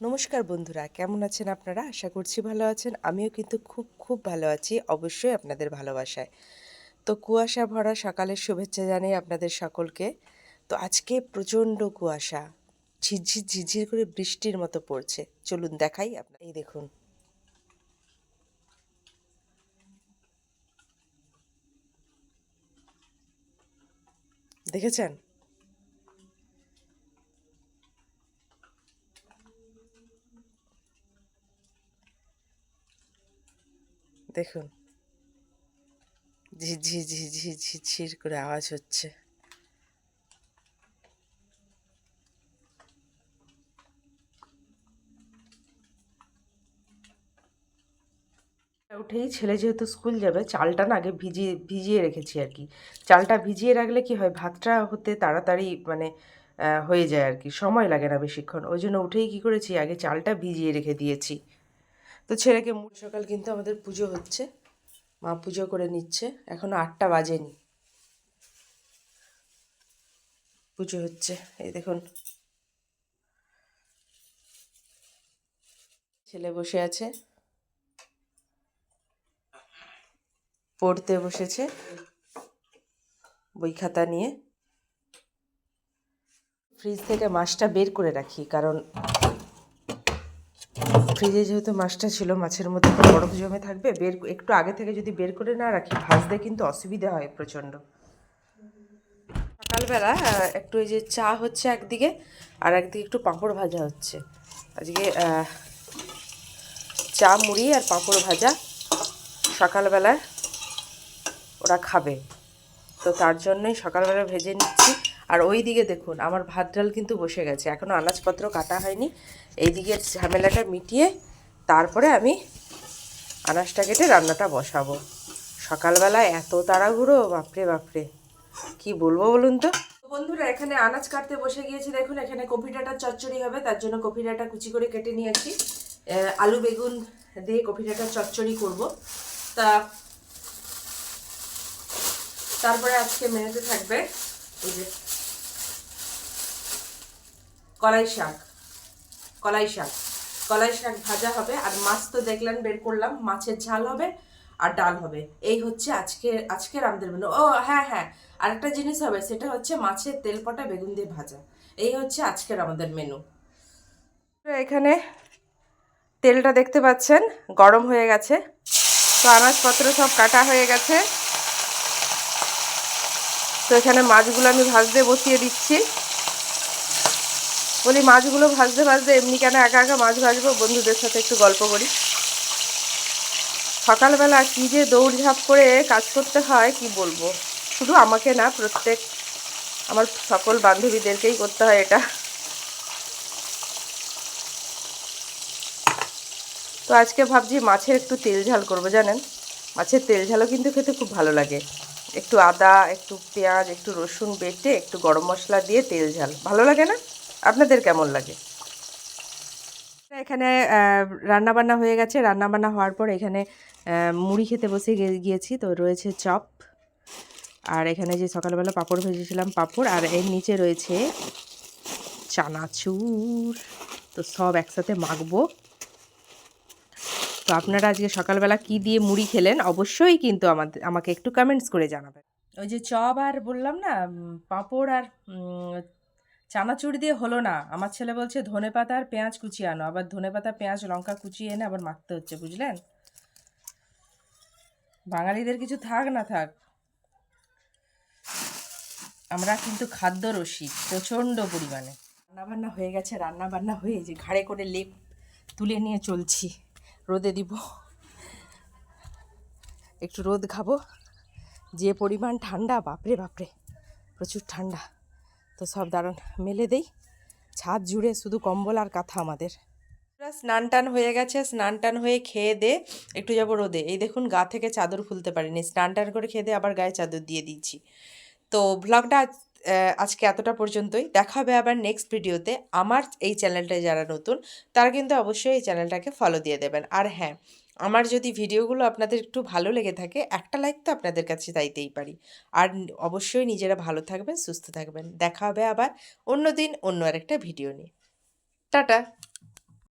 নমস্কার বন্ধুরা, কেমন আছেন আপনারা? আশা করছি ভালো আছেন। আমিও কিন্তু খুব খুব ভালো আছি, অবশ্যই আপনাদের ভালোবাসায়। তো কুয়াশা ভরা সকালের শুভেচ্ছা জানাই আপনাদের সকলকে। তো আজকে প্রচণ্ড কুয়াশা, ঝিরঝির ঝিরঝির করে বৃষ্টির মতো পড়ছে। চলুন দেখাই আপনার এই দেখুন। দেখেছেন? দেখুন। ঝিঝি ঝিঝি ঝিঝির করে আওয়াজ হচ্ছে। উঠেই ছেলে যেহেতু স্কুল যাবে, চালটা না আগে ভিজিয়ে ভিজিয়ে রেখেছি আর কি। চালটা ভিজিয়ে রাখলে কি হয়, ভাতটা হতে তাড়াতাড়ি মানে হয়ে যায় আর কি। সময় লাগে না বেশিক্ষণ। ওই জন্য উঠেই কী করেছি, আগে চালটা ভিজিয়ে রেখে দিয়েছি। তো ছেলেকে সকাল কিন্তু আমাদের পুজো হচ্ছে। মা পুজো করে নিচ্ছে। এখনও আটটা বাজেনি। পুজো হচ্ছে। এই দেখুন। ছেলে বসে আছে। পড়তে বসেছে। বই খাতা নিয়ে। ফ্রিজ থেকে মাছটা বের করে রাখি, কারণ ফ্রিজে যেহেতু মাছটা ছিল, মাছের মধ্যে বরফ জমে থাকবে, বের একটু আগে থেকে যদি বের করে না রাখি, ভাজতে কিন্তু অসুবিধা হয় প্রচণ্ড। সকালবেলা একটু এই যে চা হচ্ছে একদিকে, আর একদিকে একটু পাঁপড় ভাজা হচ্ছে। আজকে চা মুড়ি আর পাঁপড় ভাজা সকালবেলায় ওরা খাবে। তো তার জন্যই সকালবেলা ভেজে নিচ্ছি। আর ওই দিকে দেখুন, আমার ভাত ডাল কিন্তু বসে গেছে। এখনও আনাজপত্র কাটা হয়নি। এই দিকে ঝামেলাটা মিটিয়ে তারপরে আমি আনাজটা কেটে রান্নাটা বসাবো। সকালবেলা এত তাড়াহুড়ো, বাপরে বাপরে। কি বলব বলুন তো? বন্ধুরা, এখানে আনাজ কাটতে বসে গিয়েছি। দেখুন, এখানে কফি ডাঁটার চচ্চড়ি হবে, তার জন্য কফি ডাঁটা কুচি করে কেটে নিয়েছি। আলু বেগুন দিয়ে কফি ডাঁটার চচ্চড়ি করব। তা তারপরে আজকে মেনুতে থাকবে এই যে কলাই শাক। কলাই শাক। কলাই শাক ভাজা হবে, আর মাছ তো দেখলেন বের করলাম, মাছের ঝাল হবে আর ডাল হবে। এই হচ্ছে আজকে আজকের আমাদের মেনু। ও হ্যাঁ হ্যাঁ আর একটা জিনিস হবে, সেটা হচ্ছে মাছের তেল তেলপটা বেগুন দিয়ে ভাজা। এই হচ্ছে আজকের আমাদের মেনু। এখানে তেলটা দেখতে পাচ্ছেন, গরম হয়ে গেছে। তো আনাজপত্র সব কাটা হয়ে গেছে। তো এখানে মাছগুলো আমি ভাজতে বসিয়ে দিচ্ছি। বলি, মাছগুলো ভাজতে ভাজতে এমনি কেন একা একা মাছ ভাজবো? বন্ধুদের সাথে একটু গল্প করি। সকালবেলা কী যে দৌড়ঝাঁপ করে কাজ করতে হয়, কি বলব? শুধু আমাকে না, প্রত্যেক আমার সকল বান্ধবীদেরকেই করতে হয় এটা। তো আজকে ভাবছি মাছের একটু তেল ঝাল করব, জানেন? মাছের তেল ঝালও কিন্তু খেতে খুব ভালো লাগে। একটু আদা, একটু পেঁয়াজ, একটু রসুন বেটে একটু গরম মশলা দিয়ে তেল ঝাল। ভালো লাগে না? আপনাদের কেমন লাগে? এখানে রান্না বান্না হয়ে গেছে। রান্না বান্না হওয়ার পর এখানে মুড়ি খেতে বসে গে- গিয়েছি। তো রয়েছে চপ। আর এখানে যে সকালবেলা পাঁপড় ভেজেছিলাম পাঁপড়। আর এর নিচে রয়েছে চানাচুর। তো সব একসাথে মাখবো। তো আপনারা আজকে সকালবেলা কি দিয়ে মুড়ি খেলেন অবশ্যই কিন্তু আমাদের আমাকে একটু কমেন্টস করে জানাবেন। ওই যে চপ আর বললাম না পাঁপড় আর চানাচুর দিয়ে হলো না। আমার ছেলে বলছে, ধনে পাতা আর পেঁয়াজ কুচিয়ে আনো। আবার ধনে পাতা, পেঁয়াজ, লঙ্কা কুচিয়ে এনে আবার মাখতে হচ্ছে, বুঝলেন? বাঙালিদের কিছু থাক না থাক, আমরা কিন্তু খাদ্য রসিক, প্রচণ্ড পরিমাণে। রান্নাবান্না হয়ে গেছে, রান্নাবান্না হয়ে যে ঘাড়ে করে লেপ তুলে নিয়ে চলছি, রোদে দিব। একটু রোদ খাব, যে পরিমাণ ঠান্ডা, বাপরে বাপরে, প্রচুর ঠান্ডা। তো সব দাঁড়ান মেলে দেই। ছাদ জুড়ে শুধু কম্বল আর কাঁথা আমাদের। স্নান টান হয়ে গেছে, স্নান টান হয়ে খেয়ে দে, একটু যাব রোদে। এই দেখুন, গা থেকে চাদর খুলতে পারিনি। স্নান টান করে খেয়ে দে, আবার গায়ে চাদর দিয়ে দিচ্ছি তো ভ্লগটা আজকে এতটা পর্যন্তই। দেখা হবে আবার নেক্সট ভিডিওতে আমার এই চ্যানেলটায় যারা নতুন, তারা কিন্তু অবশ্যই এই চ্যানেলটাকে ফলো দিয়ে দেবেন। আর হ্যাঁ আমার যদি ভিডিওগুলো আপনাদের একটু ভালো লেগে থাকে, একটা লাইক তো আপনাদের কাছে দাইতেই পারি। আর অবশ্যই নিজেরা ভালো থাকবেন, সুস্থ থাকবেন। দেখা হবে আবার অন্য দিন অন্য আরেকটা ভিডিও নিয়ে। টাটা!